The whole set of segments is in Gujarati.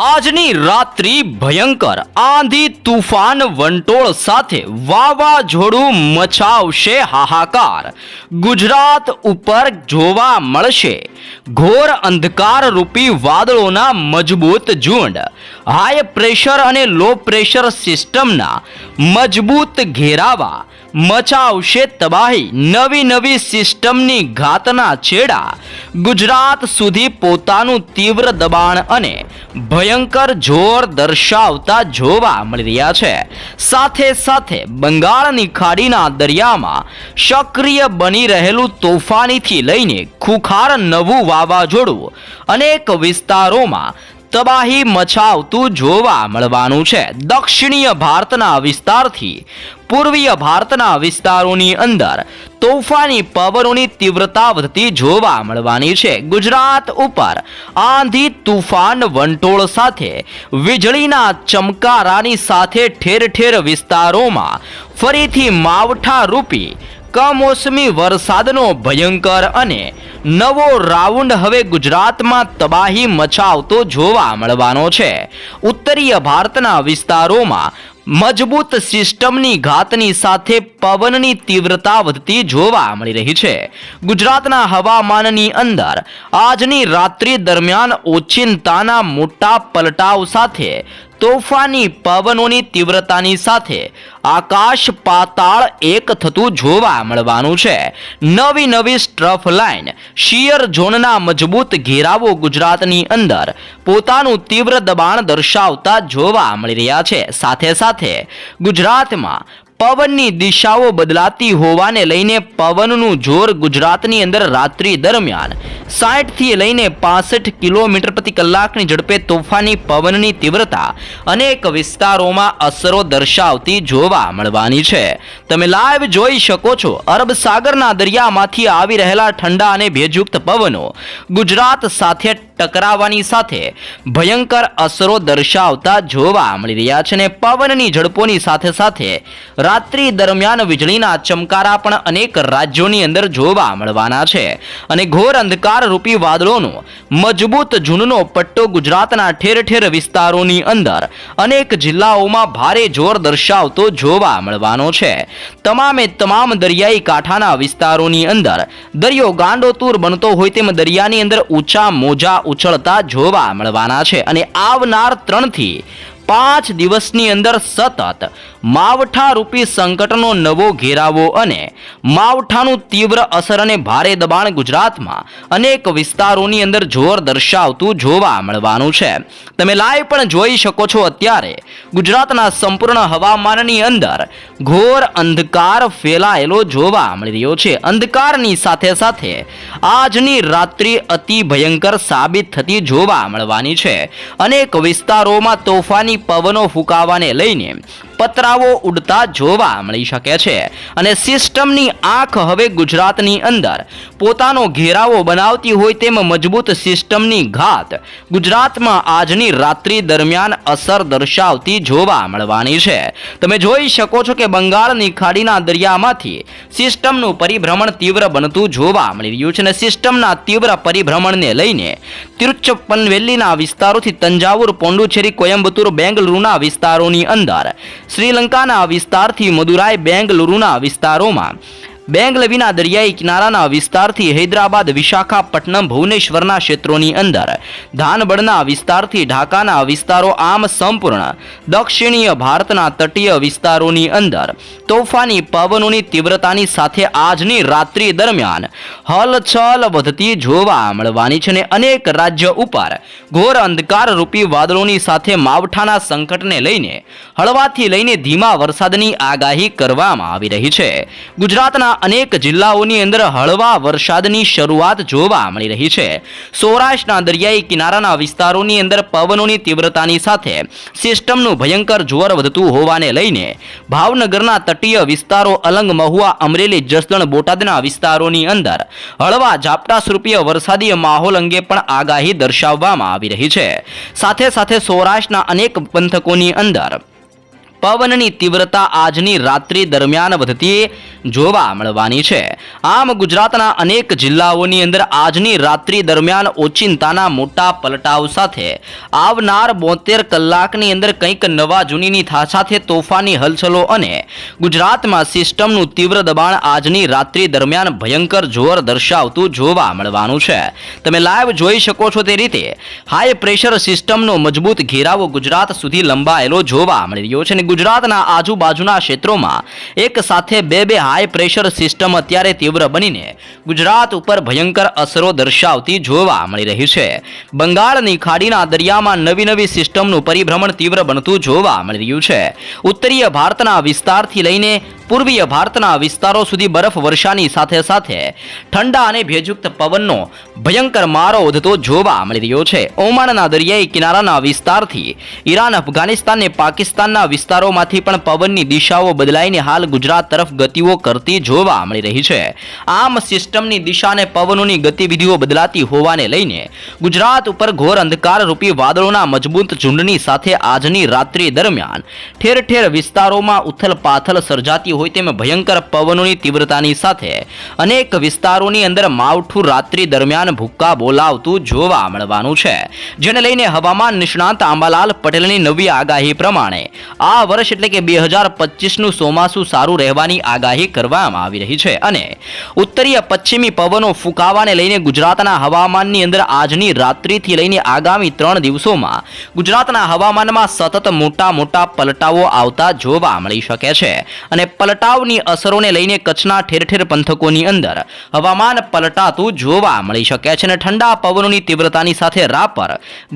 આજની રાત્રિ ભયંકર. આંધી તુફાન વંટોળ સાથે વાવાઝોડું મચાવશે હાહાકાર. ગુજરાત ઉપર જોવા મળશે ઘોર અંધકાર રૂપી વાદળોના મજબૂત ઝુંડ. હાઈ પ્રેશર અને લો પ્રેશર સિસ્ટમના મજબૂત ઘેરાવા. મચાવશે તબાહી. નવી નવી સિસ્ટમની ઘાતના છેડા. ગુજરાત સુધી પોતાનું તીવ્ર દબાણ અને ભયંકર જોર દર્શાવતા જોવા મળી રહ્યા છે. સાથે સાથે બંગાળની ખાડીના દરિયામાં સક્રિય બની રહેલું તોફાનીથી લઈને ખુખાર નવું વાવાઝોડું અનેક વિસ્તારોમાં તબાહી મચાવતું જોવા મળવાનું છે. દક્ષિણીય ભારતના વિસ્તારથી પૂર્વીય ભારતના વિસ્તારોની અંદર તોફાની પવનોની તીવ્રતા વધતી જોવા મળવાની છે. ગુજરાત ઉપર આંધી તુફાન વંટોળ સાથે વીજળીના ચમકારાની સાથે ઠેર ઠેર વિસ્તારોમાં ફરીથી માવઠા રૂપી કમોસમી વરસાદનો ભયંકર અને નવો રાઉન્ડ હવે ગુજરાતમાં તબાહી મચાવતો જોવા મળવાનો છે. ઉત્તરીય ભારતના વિસ્તારોમાં મજબૂત સિસ્ટમની ઘાતની સાથે પવનની તીવ્રતા વધતી જોવા મળી રહી છે. ગુજરાતના હવામાનની અંદર આજની રાત્રિ દરમિયાન ઓચિંતાના મોટા પલટાવ સાથે તોફાની પવનોની તીવ્રતાની સાથે આકાશ પાતાળ એક થતું જોવા મળવાનું છે. નવી નવી સ્ટ્રફ લાઇન, શિયર ઝોનના મજબૂત ઘેરાવો ગુજરાતની અંદર પોતાનું તીવ્ર દબાણ દર્શાવતા જોવા મળી રહ્યા છે. સાથે સાથે ગુજરાતમાં પવનની દિશાઓ બદલાતી હોવાને લઈને પવનનું જોર ગુજરાતની અંદર રાત્રિ દરમિયાન. સાઠથી લઈને પાસઠ કિલોમીટર પ્રતિ કલાકની ઝડપે તોફાની પવનની તીવ્રતા અનેક વિસ્તારોમાં અસરો દર્શાવતી જોવા મળવાની છે. તમે લાઈવ જોઈ શકો છો, અરબ સાગરના દરિયામાંથી આવી રહેલા ઠંડા અને ભેજયુક્ત પવનો ગુજરાત સાથે ટકરાવવાની સાથે ભયંકર અસરો દર્શાવતા જોવા મળી રહ્યા છે અને પવનની ઝડપોની સાથે સાથે રાત્રિ દરમિયાન વીજળીના ચમકારા પણ અનેક રાજ્યોની અંદર જોવા મળવાના છે. અને ઘોર અંધકાર રૂપી વાદળોનો મજબૂત ઝૂંડનો પટ્ટો ગુજરાતના ઠેર ઠેર વિસ્તારોની અંદર અનેક જિલ્લાઓમાં ભારે જોર દર્શાવતો જોવા મળવાનો છે. તમામે તમામ દરિયાઈ કાંઠાના વિસ્તારોની અંદર દરિયો ગાંડોતૂર બનતો હોય તેમ દરિયાની અંદર ઊંચા મોજા ઉછળતા જોવા મળવાના છે. અને આવનાર ત્રણથી પાંચ દિવસની અંદર સતત માવઠા રૂપી સંકટનો નવો ઘેરાવો અને માવઠાનું તીવ્ર અસર અને ભારે દબાણ ગુજરાતમાં અનેક વિસ્તારોની અંદર જોર દર્શાવતું જોવા મળવાનું છે. તમે લાઈવ પણ જોઈ શકો છો અત્યારે ગુજરાતના સંપૂર્ણ હવામાનની અંદર ઘોર અંધકાર ફેલાયેલો જોવા મળી રહ્યો છે. અંધકારની સાથે સાથે આજની રાત્રિ અતિ ભયંકર સાબિત થતી જોવા મળવાની છે. અનેક વિસ્તારોમાં તોફાની પવનો ફૂંકાવાને લઈને પતરાઓ ઉડતા જોવા મળી શકે છે. અને સિસ્ટમની આંખ હવે ગુજરાતની અંદર. પોતાનો ઘેરાવો બનાવતી હોય તેમ મજબૂત સિસ્ટમની ઘાત ગુજરાતમાં આજની રાત્રિ દરમિયાન અસર દર્શાવતી જોવા મળવાની છે. તમે જોઈ શકો છો કે બંગાળની ખાડીના દરિયામાંથી સિસ્ટમનું પરિભ્રમણ તીવ્ર બનતું જોવા મળી રહ્યું છે અને સિસ્ટમના તીવ્ર પરિભ્રમણને લઈને તિરુચપ્પનવેલીના વિસ્તારોથી તંજાવુર, પોંડુચેરી કોયમ્બતુર બેંગલુરુના વિસ્તારોની અંદર, શ્રીલંકાના વિસ્તારથી મદુરાઈ, બેંગલુરુના વિસ્તારોમાં બેંગલવીના દરિયાઈ કિનારાના વિસ્તારથી હૈદરાબાદ, વિશાખાપટ્ટનમ, ભુવનેશ્વરના ક્ષેત્રોની અંદર. ધાનબડના વિસ્તારથી ઢાકાના વિસ્તારો આમ સંપૂર્ણ. દક્ષિણીય ભારતના તટીય વિસ્તારોની અંદર. તોફાની પવનોની તીવ્રતાની સાથે આજની રાત્રિ દરમિયાન હલચલ વધતી જોવા મળવાની છે અને અનેક રાજ્ય ઉપર ઘોર અંધકાર રૂપી વાદળોની સાથે માવઠાના સંકટને લઈને, હળવાથી લઈને ધીમા વરસાદની આગાહી કરવામાં આવી રહી છે. ગુજરાતના અનેક જિલ્લાઓની અંદર હળવા વરસાદની શરૂઆત જોવા મળી રહી છે. સૌરાષ્ટ્રના દરિયાઈ કિનારાના વિસ્તારોની અંદર પવનોની તીવ્રતાની સાથે સિસ્ટમનું ભયંકર જોર વધતું હોવાને લઈને ભાવનગરના તટીય વિસ્તારો અલંગ મહુવા, અમરેલી, જસદણ, બોટાદના વિસ્તારોની અંદર હળવા ઝાપટા સ્વરૂપીય વરસાદી માહોલ અંગે પણ આગાહી દર્શાવવામાં આવી રહી છે. સાથે સાથે સૌરાષ્ટ્રના અનેક પંથકોની અંદર પવનની તીવ્રતા આજની રાત્રિ દરમિયાન વધતી જોવા મળવાની છે. આમ ગુજરાતના અનેક જિલ્લાઓની અંદર આજની રાત્રિ દરમિયાન ઓચિંતાના મોટા પલટાવ સાથે આવનાર બોતેર કલાકની અંદર કંઈક નવા જૂનીની થા સાથે તોફાની હલચલો અને ગુજરાતમાં સિસ્ટમનું તીવ્ર દબાણ આજની રાત્રિ દરમિયાન ભયંકર જોર દર્શાવતું જોવા મળવાનું છે. તમે લાઈવ જોઈ શકો છો તે રીતે. હાઈ પ્રેશર સિસ્ટમનો મજબૂત ઘેરાવો ગુજરાત સુધી લંબાયેલો જોવા મળી રહ્યો છે અને ગુજરાતના આજુબાજુના ક્ષેત્રોમાં એક સાથે બે બે હાઈ પ્રેશર સિસ્ટમ અત્યારે તીવ્ર બનીને ગુજરાત ઉપર ભયંકર અસરો દર્શાવતી જોવા મળી રહી છે. બંગાળની ખાડીના દરિયામાં નવી નવી સિસ્ટમનું પરિભ્રમણ તીવ્ર બનતું જોવા મળી રહ્યું છે. ઉત્તરીય ભારતના વિસ્તારથી લઈને પૂર્વીય ભારતના વિસ્તારો સુધી બરફ વર્ષાની સાથે સાથે ઠંડા અને ભેજયુક્ત પવનનો ભયંકર મારો વધતો જોવા મળી રહ્યો છે. ઓમાનના દરિયાઈ કિનારાના વિસ્તારથી ઈરાન, અફઘાનિસ્તાન અને પાકિસ્તાનના વિસ્તારોમાંથી પણ પવનની દિશાઓ બદલાઈને હાલ ગુજરાત તરફ ગતિઓ કરતી જોવા મળી રહી છે. આમ સિસ્ટમની દિશા અને પવનોની ગતિવિધિઓ બદલાતી હોવાને લઈને ગુજરાત ઉપર ઘોર અંધકાર રૂપી વાદળોના મજબૂત ઝુંડની સાથે આજની રાત્રિ દરમિયાન ઠેર ઠેર વિસ્તારોમાં ઉથલ પાથલ સર્જાતી હોય તેમ ભયંકર પવનોની તીવ્રતાની સાથે અનેક વિસ્તારોની અંદર માવઠું રાત્રિ દરમિયાન ભૂક્કા બોલાવતું જોવા મળવાનું છે. જેને લઈને હવામાન નિષ્ણાંત આંબાલાલ પટેલની નવી આગાહી પ્રમાણે આ વર્ષ એટલે કે બે હજાર પચીસનું ચોમાસું સારું રહેવાની આગાહી કરવામાં આવી રહી છે અને ઉત્તરીય પશ્ચિમી પવનો ફૂંકાવાને લઈને ગુજરાતના હવામાનની અંદર આજની રાત્રિથી લઈને આગામી ત્રણ દિવસોમાં ગુજરાતના હવામાનમાં સતત મોટા મોટા પલટાવો આવતા જોવા મળી શકે છે. અને પલટાવની અસરોને લઈને કચ્છના ઠેર ઠેર પંથકોની અંદર હવામાન પલટાતું જોવા મળી શકે છે અને ઠંડા પવનોની તીવ્રતાની સાથે રાપર,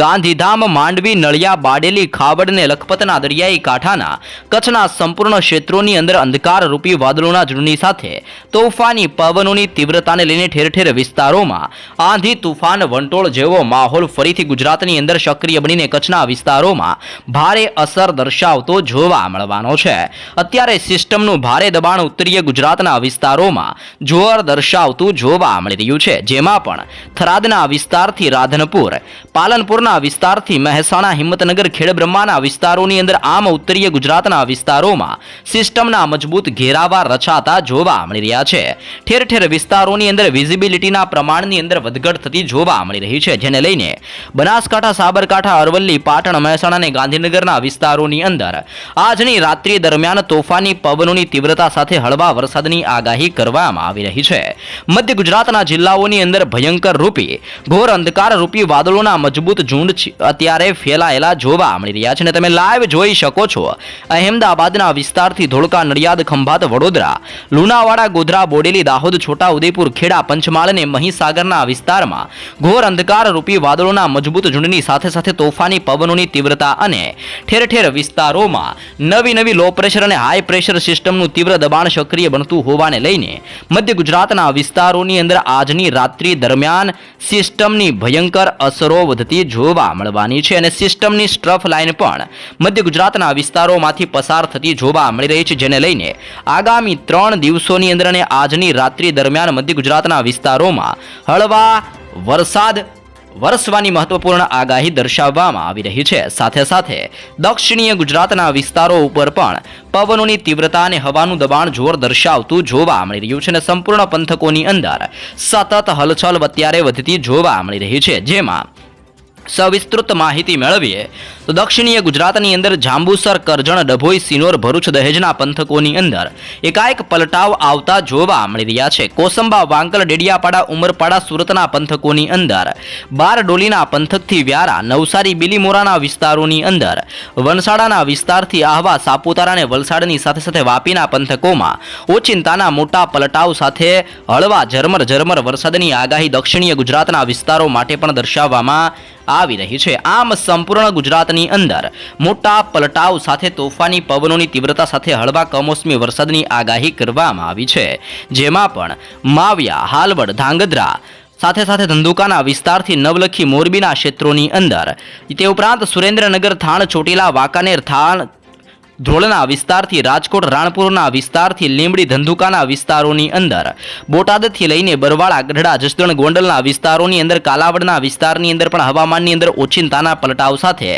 ગાંધીધામ, માંડવી, નળિયા, બાડેલી, ખાવડ અને લખપતના દરિયાઈ કાંઠાના કચ્છના સંપૂર્ણ ક્ષેત્રોની અંદર અંધકાર રૂપી વાદળોના ઝુંડની સાથે તોફાની પવનોની તીવ્રતાને લઈને ઠેર ઠેર વિસ્તારોમાં આંધી તુફાન, વંટોળ જેવો માહોલ ફરીથી ગુજરાતની અંદર સક્રિય બનીને કચ્છના વિસ્તારોમાં ભારે અસર દર્શાવતો જોવા મળવાનો છે. અત્યારે સિસ્ટમનું ભારે દબાણ ઉત્તરીય ગુજરાતના વિસ્તારોમાં જોર દર્શાવતું જોવા મળી રહ્યું છે. જેમાં પણ થરાદના વિસ્તારથી રાધનપુર, પાલનપુરના વિસ્તારથી મહેસાણા, હિંમતનગર ખેડબ્રહ્માના વિસ્તારોની અંદર આમ ઉત્તરીય ગુજરાતના વિસ્તારોમાં સિસ્ટમના મજબૂત ઘેરાવા રચાતા જોવા મળી રહ્યા છે. ઠેર ઠેર વિસ્તારોની અંદર વિઝિબિલિટીના પ્રમાણની અંદર વધઘટ થતી જોવા મળી રહી છે, જેને લઈને બનાસકાંઠા, સાબરકાંઠા, અરવલ્લી, પાટણ મહેસાણા અને ગાંધીનગરના વિસ્તારોની અંદર આજની રાત્રિ દરમિયાન તોફાની પવનોની તીવ્રતા સાથે હળવા વરસાદની આગાહી કરવામાં આવી રહી છે. મધ્ય ગુજરાતના જિલ્લાઓની અંદર ભયંકર રૂપી ઘોર અંધકાર રૂપી વાદળોના મજબૂત ઝુંડ અત્યારે ફેલાયેલા જોવા મળી રહ્યા છે અને તમે લાઈવ જોઈ શકો છો. અહેમદાબાદના વિસ્તારથી ધોળકા નડિયાદ, ખંભાત, વડોદરા, લુણાવાડા, ગોધરા, બોડેલી, દાહોદ છોટા ઉદેપુર ખેડા, પંચમહાલ અને મહીસાગરના વિસ્તારમાં ઘોર અંધકાર રૂપી વાદળોના મજબૂત ઝુંડની સાથે સાથે તોફાની પવનોની તીવ્રતા અને ઠેર ઠેર વિસ્તારોમાં નવી નવી લો પ્રેશર અને હાઈ પ્રેશર સિસ્ટમનું તીવ્ર દબાણ સક્રિય બનતું હોવાને લઈને મધ્ય ગુજરાતના વિસ્તારોની અંદર આજની રાત્રિ દરમિયાન સિસ્ટમની ભયંકર અસરો વધતી જોવા મળવાની છે અને સિસ્ટમની સ્ટ્રફ લાઇન પણ મધ્ય ગુજરાતના વિસ્તારોમાંથી પસાર થતી જોવા મળી રહી છે, જેને લઈને આગામી ત્રણ દિવસોની અંદર અને આજની રાત્રિ દરમિયાન મધ્ય ગુજરાતના વિસ્તારોમાં હળવા વરસાદ વરસવાની મહત્વપૂર્ણ આગાહી દર્શાવવામાં આવી રહી છે. સાથે સાથે, દક્ષિણીય ગુજરાતના વિસ્તારો ઉપર પણ પવનોની તીવ્રતા અને હવાનું દબાણ જોર દર્શાવતું જોવા મળી રહ્યું છે અને સંપૂર્ણ પંથકોની અંદર સતત હલચલ અત્યારે વધતી જોવા મળી રહી છે. જેમાં સવિસ્તૃત માહિતી મેળવીએ, તો દક્ષિણીય ગુજરાતની અંદર જાંબુસર, કરજણ, ડભોઈ, સિનોર, ભરૂચ, દહેજના પંથકોની અંદર એકાએક પલટાવ આવતા જોવા મળી રહ્યા છે. કોસંબા, વાંકલ, ડેડિયાપાડા, ઉમરપાડા સુરતના પંથકોની અંદર બારડોલીના પંથકથી વ્યારા, નવસારી, બિલીમોરાના વિસ્તારોની અંદર વનસાડાના વિસ્તારથી આહવા સાપુતારા અને વલસાડની સાથે સાથે વાપીના પંથકોમાં ઓચિંતાના મોટા પલટાવ સાથે હળવા ઝરમર ઝરમર વરસાદની આગાહી દક્ષિણીય ગુજરાતના વિસ્તારો માટે પણ દર્શાવવામાં આવી રહી છે. આમ સંપૂર્ણ ગુજરાતની અંદર મોટા પલટાવ સાથે તોફાની પવનોની તીવ્રતા સાથે હળવા કમોસમી વરસાદની આગાહી કરવામાં આવી છે. જેમાં પણ માવ્યા, હાલવડ, ધાંગધ્રા સાથે સાથે ધંધુકાના વિસ્તારથી નવલખી મોરબીના ક્ષેત્રોની અંદર. તે ઉપરાંત સુરેન્દ્રનગર, થાણ, ચોટીલા, વાંકાનેર, થાણ ધ્રોળના વિસ્તારથી રાજકોટ, રાણપુરના વિસ્તારથી લીંબડી, ધંધુકાના વિસ્તારોની અંદર. બોટાદથી લઈને બરવાળા, ગઢડા, જસદણ, ગોંડલના વિસ્તારોની અંદર, કાલાવડના વિસ્તારની અંદર પણ હવામાનની અંદર ઓચિંતાના પલટાવ સાથે.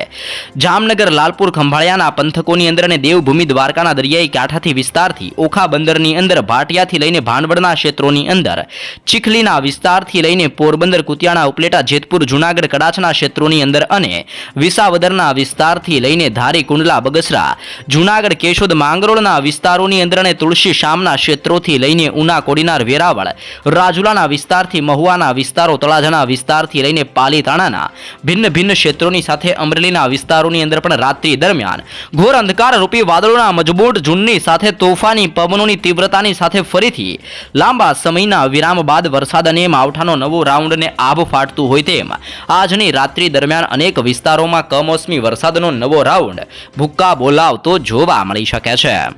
જામનગર, લાલપુર, ખંભાળિયાના પંથકોની અંદર અને દેવભૂમિ દ્વારકાના દરિયાઈ કાંઠાથી વિસ્તારથી ઓખા બંદરની અંદર, ભાટિયાથી લઈને ભાંડવડના ક્ષેત્રોની અંદર. ચીખલીના વિસ્તારથી લઈને પોરબંદર, કુતિયાણા, ઉપલેટા, જેતપુર, જુનાગઢ કડાચના ક્ષેત્રોની અંદર અને વિસાવદરના વિસ્તારથી લઈને ધારી, કુંડલા, બગસરા જુનાગઢ કેશોદ માંગરોળના વિસ્તારોની અંદર અને તુલસી શામના ક્ષેત્રોથી લઈને ઉના કોડીનાર વેરાવળ, રાજુલાના વિસ્તારથી મહુવાના વિસ્તારો, તળાજાના વિસ્તારથી લઈને પાલીતાણાના ભિન્ન ભિન્ન ક્ષેત્રોની સાથે અમરેલીના વિસ્તારોની અંદર પણ રાત્રિ દરમિયાન ઘોર અંધકાર રૂપી વાદળોના મજબૂત ઝુંડની સાથે તોફાની પવનોની તીવ્રતાની સાથે ફરીથી લાંબા સમયના વિરામ બાદ વરસાદ અને માવઠાનો નવો રાઉન્ડને આભ ફાટતું હોય તેમ આજની રાત્રિ દરમિયાન અનેક વિસ્તારોમાં કમોસમી વરસાદનો નવો રાઉન્ડ ભૂક્કા બોલાવતો જોવા મળી શકે છે.